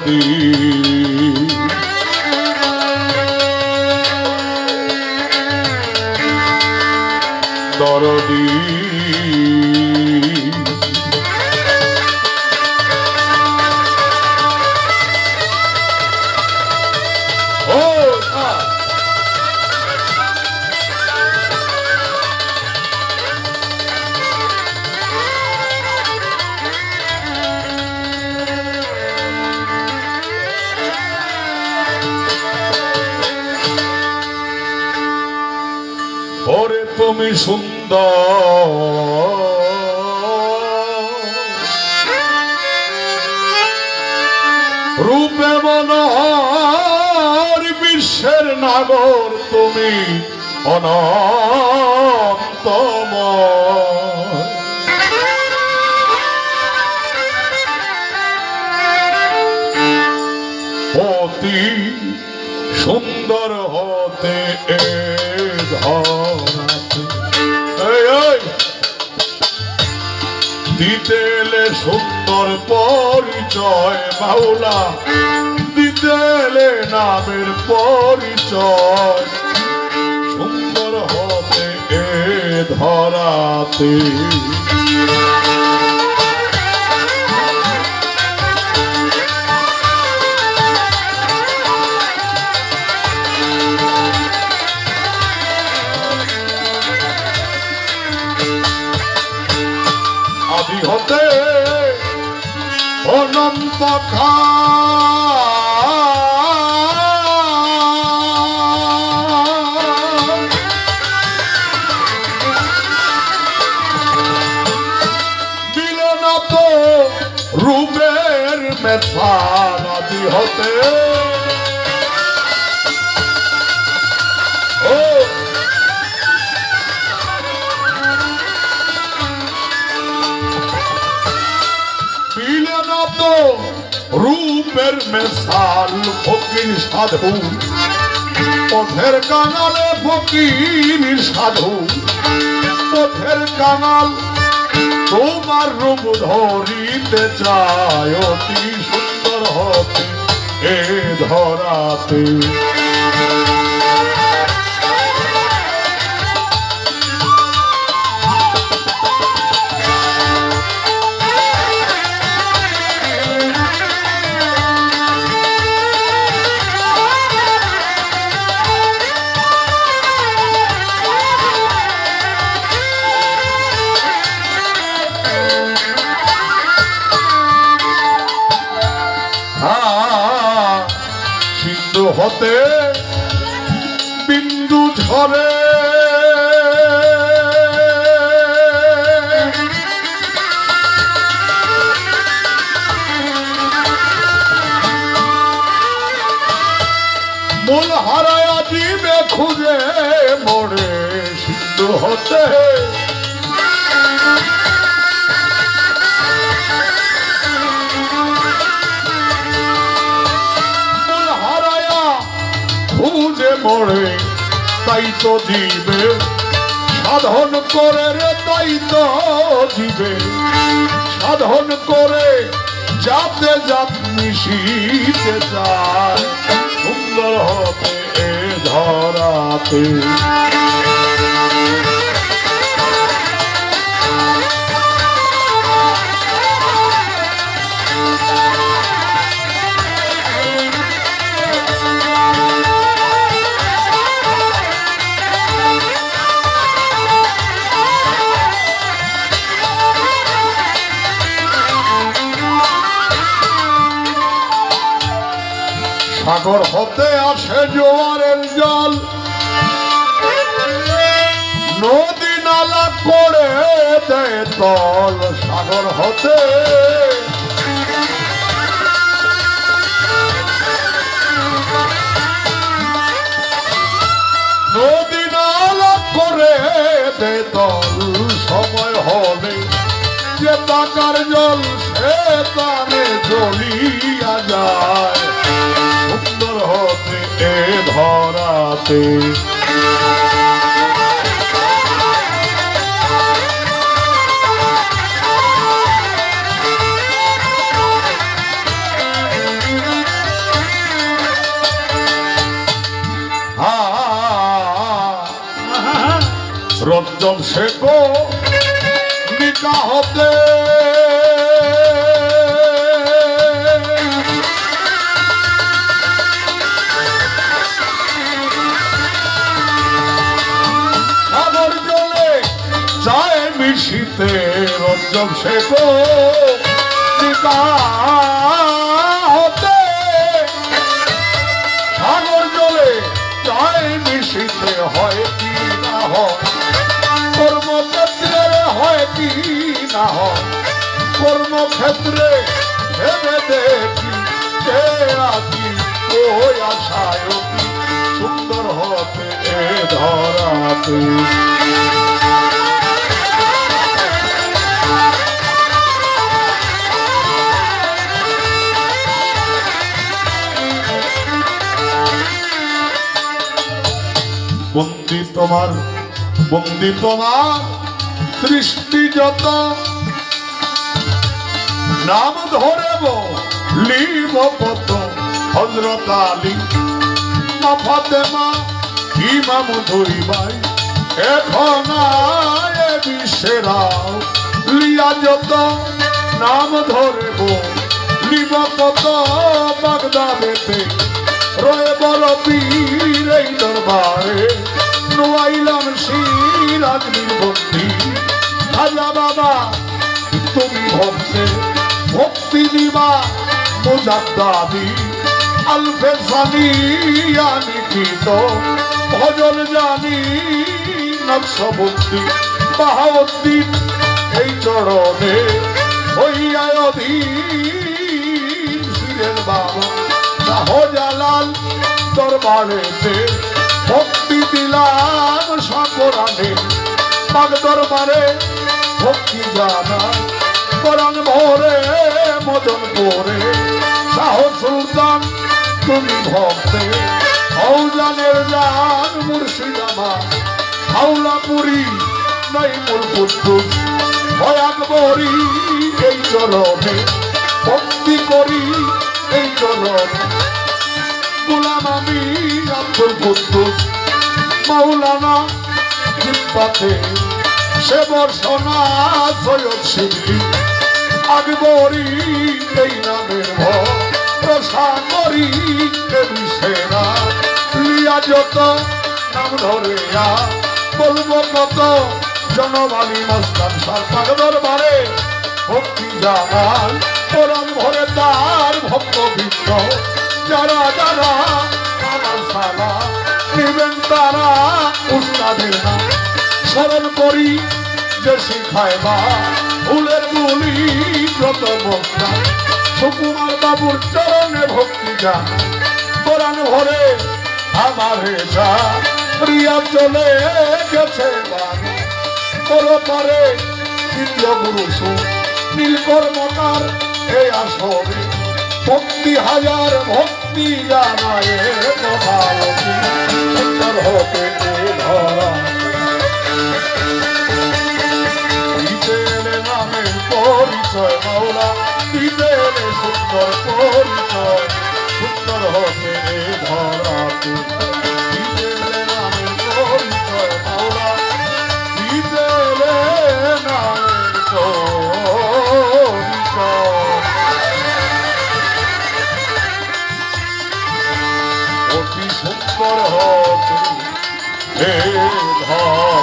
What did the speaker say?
দরদি দরদি তুমি সুন্দর। রূপে মনোহর বিশ্বের নাগর তুমি অনন্তময়। দিতে এলে সুন্দর পরিচয় বাউলা দিতেলে নামের পরিচয়। সুন্দর হবে এ ধরাতে। তো রূপের মেথান আদি হতে। রূপের মেশাল ফকির সাধু। পথের কাঙালে ফকির সাধু। পথের কাঙাল তোমার রূপ ধরিতে চায় অতি সুন্দর হতে এ ধরাতে। হতে বিন্দু ঝরে মূল হারায় জীবে খুঁজে মরে সিন্ধু হতে। মরে তাই তো দিবে। সাধন করে রে, তাই তো দিবে। সাধন করে যাতে যাত মিশিতে যায়, সুন্দর হবে ধরাতে। সাগর হতে আসে জোয়ারের জল। নদী নালা করে দেয় তল, সাগর হতে। নদী নালা করে দেয় তল, সময় হবে যে টাকার জল সে তারে জ্বলিয়া হাতে রঞ্জন শেখ বিকা হতে মিশিতে রঞ্জন শেখো হতে সাগর জলে যায় মিশিতে হয় কি না হয়? কর্মক্ষেত্রে হয় কি না হয়? কর্মক্ষেত্রে ভেবে দেখি কে আছি, ওই আশায় সুন্দর হতে ধরাতে। তোমার বন্দি তোমার সৃষ্টি যত। নাম ধরেব, লিব কত হজরত আলী। মা ইমাম ধরিবাই, এখন আয় বিশ্বেরাও লিয়া যত, নাম ধরেব, লিব বাগদাদেতে। রয়ে বড় খাজা বাবা, তুমি ভক্তে, ভক্তি দিবা, মুজাদ্দাদি আলফে সানি আমি গীত ভজন জানি, নকশবন্দি, বাহাউদ্দিন, এই চরণে হইয়ায় অধীর সিরের বাবা শাহজালাল দরবারেতে ভক্তি দিলাম সকরানে, পাক দরবারে ভক্তি জানা কোরআন ভরে, মদন করে শাহ সুলতান, তুমি ভক্তে, ঔজানের জান মুর্শিদাবাদ হাওলাপুরি নাই মূল কুদ্দুস ভয়াকবরি এই চরণে, ভক্তি করি এই চরণে। গোলাম আমি আব্দুল কুদ্দুস, মাওলানা জিব্বাতে সে বর্ষনা সৈয়দ শিবলি আকবরি এই নামের ভরসা করি দেবী সেরা লিয়া যত নাম ধরে বলব কত জনবাণী মস্তান সরকার দরবারে। ভক্তি জানান কোরআন ভরে তার ভক্ত বিত্ত যারা যারা আমার সালা, নিবেন তারা উস্তাদের না স্মরণ করি, যে শিখায় বা ফুলের গুলি ব্রত বক্তা সুকুমার বাবুর চরণে ভক্তি গান। কোরআন ভরে আমার যা, প্রিয়া চলে গেছে করো পারে দ্বিতীয় গুরু সু নীলকর্মকার এই আসরে। ভক্তি হাজার ভক্তি জানায় সুন্দর হতে ধরা পরিচয় মাওলা দিতে সুন্দর পরিচয় সুন্দর হতে অতি সুন্দর হতে ধরা